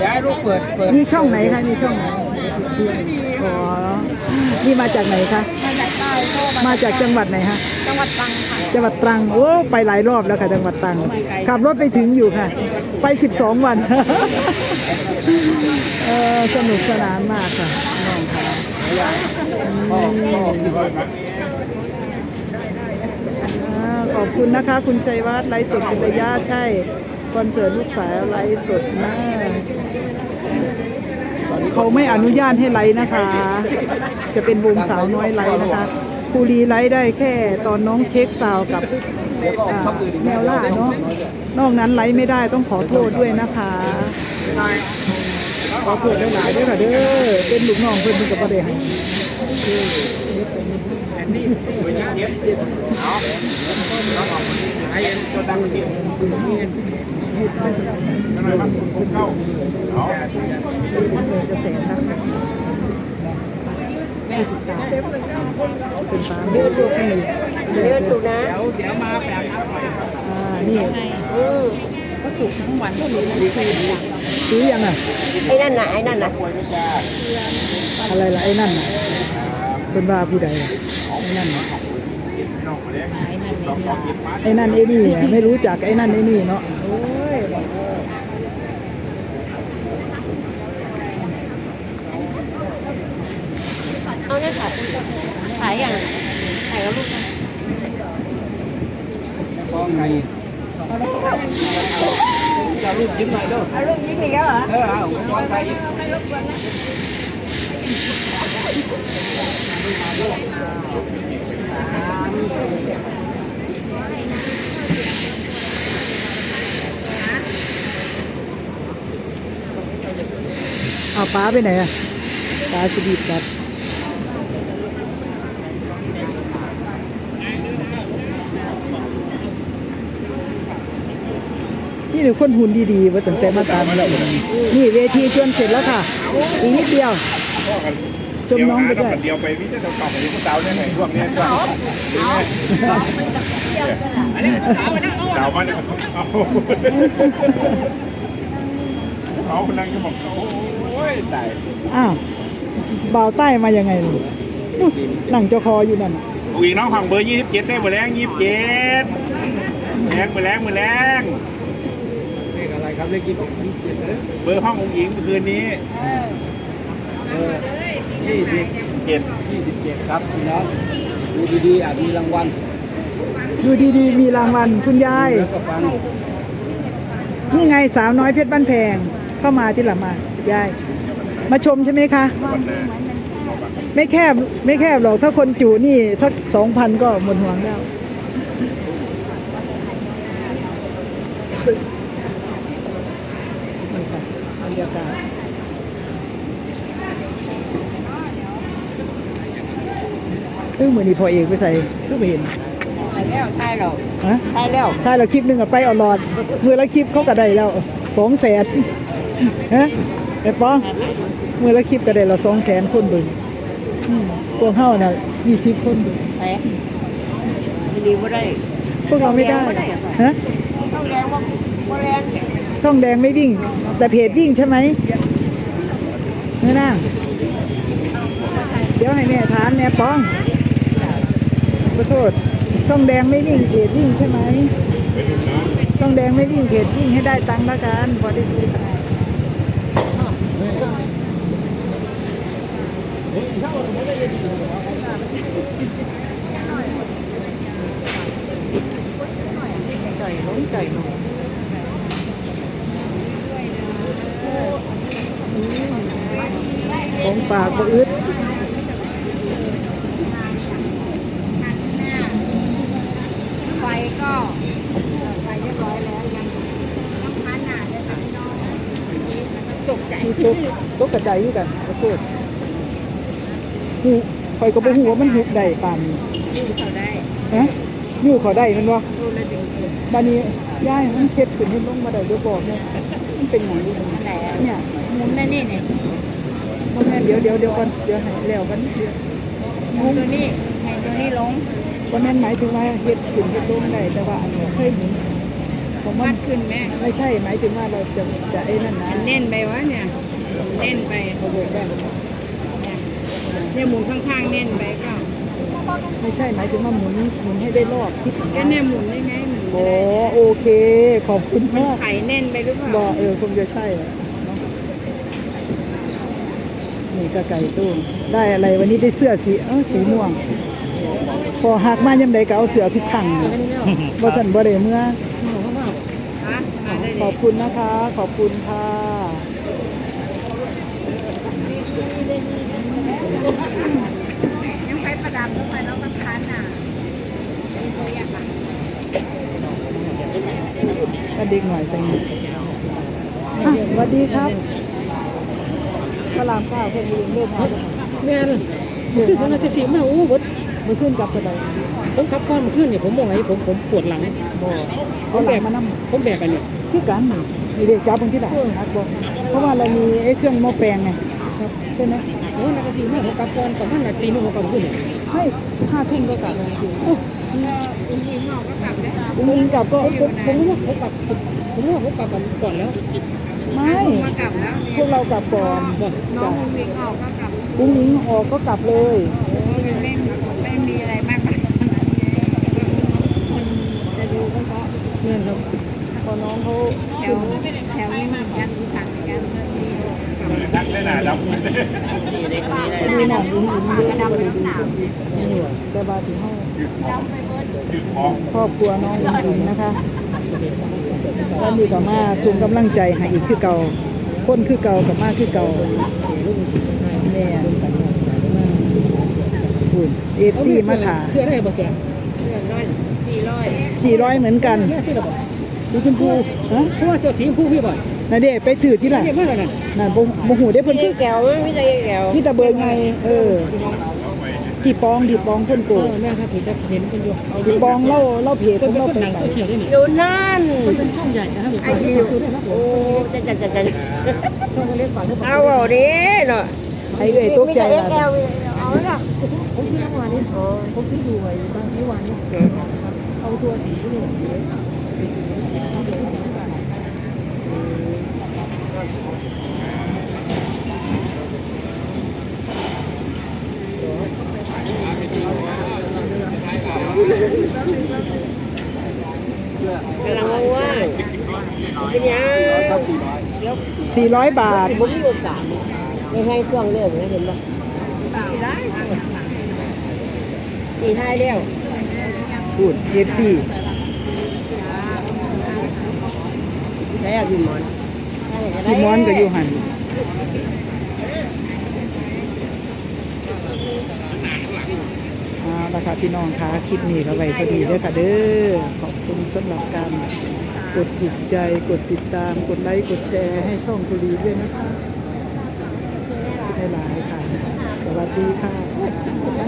เดี๋ยวให้ลูกเปิดเปิดนี่ช่องไหนคะนี่ช่องไหนอ๋อนี่มาจากไหนคะมาจากใต้ก็มาจากจังหวัดไหนคะจังหวัดตรังค่ะจังหวัดตรังโอ้ไปหลายรอบแล้วค่ะ จังหวัดตรังขับรถไปถึงอยู่ค่ะ ไป 12 วันเออสนุกสนานมากค่ะน้องค่ะอ่าขอบคุณนะคะ คุณชัยวัฒน์ไลฟ์สดเป็นระยะใช่ คอนเสิร์ตลูกสาวไลฟ์สดมากเขาไม่อนุญาตให้ไลฟ์นะคะ จะเป็นวงสาวน้อยไลฟ์นะคะครูรีไลฟ์ได้แค่ตอนน้องเช็คซาวกับแมวล่าเนาะนอกนั้นไลฟ์ไม่ได้ต้องขอโทษด้วยนะคะ ขอโทษหลายๆด้วยค่ะเด้อเป็นลูกน้องเพิ่นเพิ่นกับประเดี๋ยวให้ตัวดังเสียงกระแสนะคะเป็นตามเดือดสุกนี่เลือดถูกนะเดี๋ยวเดี๋ยวมาแปลงครับอ่านี่อือก็ สุกทั้งวันซื้อยังอะไอ้นั่นน่ะไอ้นั่นน่ะอะไรล่ะไอ้นั่นน่ะเป็นว่าผู้ใดล่ะไอ้นั่นน่ะไอ้นั่นไอ้นี่อะไม่รู้จักไอ้นั่นไอ้นี่เนาะโอ้ยเอาเนี่ยค่ะขายอย่างขายแล้วลูกนะฟ้อ งไงจะลูกยิ้มหน่อยเด้อเอาลูกยิงอีกแล้วเหรอ เออเอาฟ้องไง เอาป้าไปไหนอะป้าสบีบกัด นี่หรือคนหุ่นดีๆว่าตั้งแต่มาตามเรานี่เวทีชวนเสร็จแล้วค่ะ อีกนิดเดียวชมน้องไปด้วยเดียวไปวิทย์จะตอบอย่างนี้สาวเนี่ยไหนช่วงนี้ช่วงสาวมานั่งเนี่ยเอาเขานั่งก็บอกโอ้ยตายอ้าวบ่าวใต้มายังไงนี่นู่นนั่งเจ้าคออยู่นั่นอุ้ยน้องห่างเบอร์ยี่สิบเจ็ดได้หมดแรงยี่สิบเจ็ดแรงมือแรงมือแรงเลขอะไร ครับเลขกี่บอกยี่สิบเจ็ดเลยเบอร์ห้ององค์หญิงเมื่อคืนนี้เออยี่สิบเจ็ดยี่สิบเจ็ดครับพี่น้องดูดีๆอาจมีรางวัลอยู่ดีๆ มีรางวัลคุณยาย แล้วก็ฟังนี่ไงสาวน้อยเพชรบ้านแพง เข้ามาที่หลังมายาย มาชมใช่ไหมคะวันหน้าไม่แคบไม่แคบหรอก ถ้าคนจูนี่สักสองพันก็หมดห่วงแล้วนี่ ค่ะบรรยากาศเออเหมือนนี่พอเอกไปใส่ก็ไม่เห็นขายแล้วขายแล้วฮะขายแล้วถ้าเราคลิปหนึ่งอะไปเอาหลอดมือละคลิปเขาก็ได้แล้วสองแสนฮะไอ้ป้องมือละคลิปก็ได้เราสองแสนคนเบึงอืมพวกเฮาน่ะยี่สิบคนเบิ่งแพงดีว่าได้พวกเราไม่ได้ฮะต้องแรงว่าว่าแรง ช่องแดงไม่วิ่ง แต่เพจวิ่งใช่ไหมเนื้อนั่งเดี๋ยวให้แม่ทานแม่ป้องขอโทษช่องแดงไม่วิ่งเพจวิ่งใช่ไหมช่องแดงไม่วิ่งเพจวิ่งให้ได้ตังค์ละกันพอได้ซื้อได้ใจล้นใจลง ของ ปากก็อึดไฟก็ไฟเรียบร้อยแล้วยังต้องพันหนาเลยค่ะพี่น้องตกใจมีตกตกกระจายอยู่กันขอโทษหูคอยก็บ่ฮู้ว่ามันหุบได้ปานนี้นี่เขาได้ฮะอยู่เขาได้มันบ่ดูแลดึงขึ้นบานี้ย่ายมันเฮ็ดขึ้นเฮ็ดลงมาได้เดี๋ยวบอกเนี่ยมันเป็นหยังอยู่ไหนเนี่ยมุมนั่นนี่เนี่ยบ่ แม่นเดี๋ยวเดี๋ยวเดี๋ยวก่อนเดี๋ยวให้แล้วกันเดี๋ยวมุมตัวนี้ให้ตัวนี้ลงบ่แม่นหมายถึงว่าเฮ็ดขึ้นเฮ็ดลงได้แต่ว่าอันนี้เคยเห็นผมว่ามัดขึ้นแม่ไม่ใช่หมายถึงว่าเราจะจะไอ้นั่นนะมันแน่นไปวะเนี่ยแน่นไปเขาบอกได้เนี่ยหมุนข้างๆแน่นไปก็ไม่ใช่หมายถึงว่าหมุนหมุนให้ได้รอบทิศก็เนี่ยหมุนได้ไงหมุนโอ้ได้โอเค ขอบคุณมันมากไข่แน่นไปหรือเปล่าบอกเออคงจะใช่อะเนาะนี่ก็ไก่ตู้ได้อะไรวันนี้ได้เสื้อสีเออสีม่วง พอหักมายังไดก็เอาเสื้อทุกครั้งบ่สันบ่ได้เมื่อฮะมาได้ขเลอยบคุณนะคะ ขอบคุณค่ะยังไปประดับแล้วไปแล้วมันคันอะเป็นตัวอย่างอะก็เด็กหน่อยไปนี่อะสวัสดีครับ พระรามเก้าเพิ่งเริ่มเริ่มมาแม่นเริ่มคือผมมาน่าจะสีมาโอ้บดมันขึ้นกลับกระไดผมกลับก้อนมาขึ้นเนี่ยผมมองไอ้ผมผมปวดหลัง บ่เอาหลังมานำผมแบกไปเนี่ย คือกันนี่นี่เด็กจับบางที่ไหนนักบ่เพราะว่าเรามีไอ้เครื่องหม้อแปลงไงครับ ใช่ไหมโอ้น่าจะสีมาผมกลับก้อนประมาณนาทีนึงผมกลับขึ้นเนี่ยให้ห้าทุ่มก็กลับแล้วอุ้งอิงออกก็กลับได้อุ้งอิงกลับก็ผมผมรู้ว่าผมกลับผมรู้ว่าผมกลับก่อนแล้ว ไม่มากลับแล้วพวกเรากลับก่อนบอกน้องอุ้งอิงออกก็กลับอุ้งอิงออกก็กลับเลยไม่ไม่ไม่มีอะไรมากมายมันจะดูก็เพราะแม่นครับพอน้องเขาแถวแถวนี้มันยันสั่งกันเรื่องนี้ทักได้หนาดำมีหนังอุ้งอิงเยอะกระก็ดำเลยน้ำดูหนาวแต่บาถึงห้องถือของครอบครัวน้องอุ้งอิงนะคะแล้ วนี่ก็มาส่งกำลังใจให้อีกคือเก่าคนคือเก่ากับมาคือเก่าแม่คุณเอฟซีมาถาเสื้อได้บ่เสื้อเดือนร้อยสี่ร้อยสี่ร้อยเหมือนกันแม่เสื้อได้บ่สีชมพูฮะเพราะว่าเจ้าสีชมพูพี่บ่นาเดชน์ไปถือที่ไหนเก็บมาแล้วกันนั่นบ่บ่หูได้เพิ่นคือแก้วไม่ใช่แก้วพี่ตะเบิงไงเออ ที่ปองที่ปองเพิ่นโกเออแม่ครับผมจะเห็นกันอยู่ที่ปองเล่าเล่าเพจขเป็อนงเป็นเราคนไปหนังใส่เขียวได้นี่อยู่นั่นเป็นช่องใหญ่นะครับอยู่ไอ้ที่ดิวดูได้ครับผโอ้มจะจะจะจะช่องเล็กฝากให้ผมเอาเอาดิเนาะไอ้เอ้ยตกใจเอ็กล่ะแอลเอาละผมซื้อรางวัลนี้ผมซื้อดูไว้บางที่วันนี้เอาตัวสีที่นี่ กำลังว่างเป็นยังสี่ร้อยบาทผมมีโอกาสไม่ให้เครื่องเริ่มนะเห็นปะได้ตีท้ายเร็วพูดเอฟซีใช้อาบินมอนที่ม้อนก็อยู่หัน เอาละคะพี่น้องคะคลิปนี้ก็ไว้พอดีเด้อค่ะเด้อขอบคุณสำหรับการกดถูกใจกดติดตามกดไลค์กดแชร์ให้ช่องคุรีด้วยนะคะให้หลายค่ะ สวัสดีค่ะ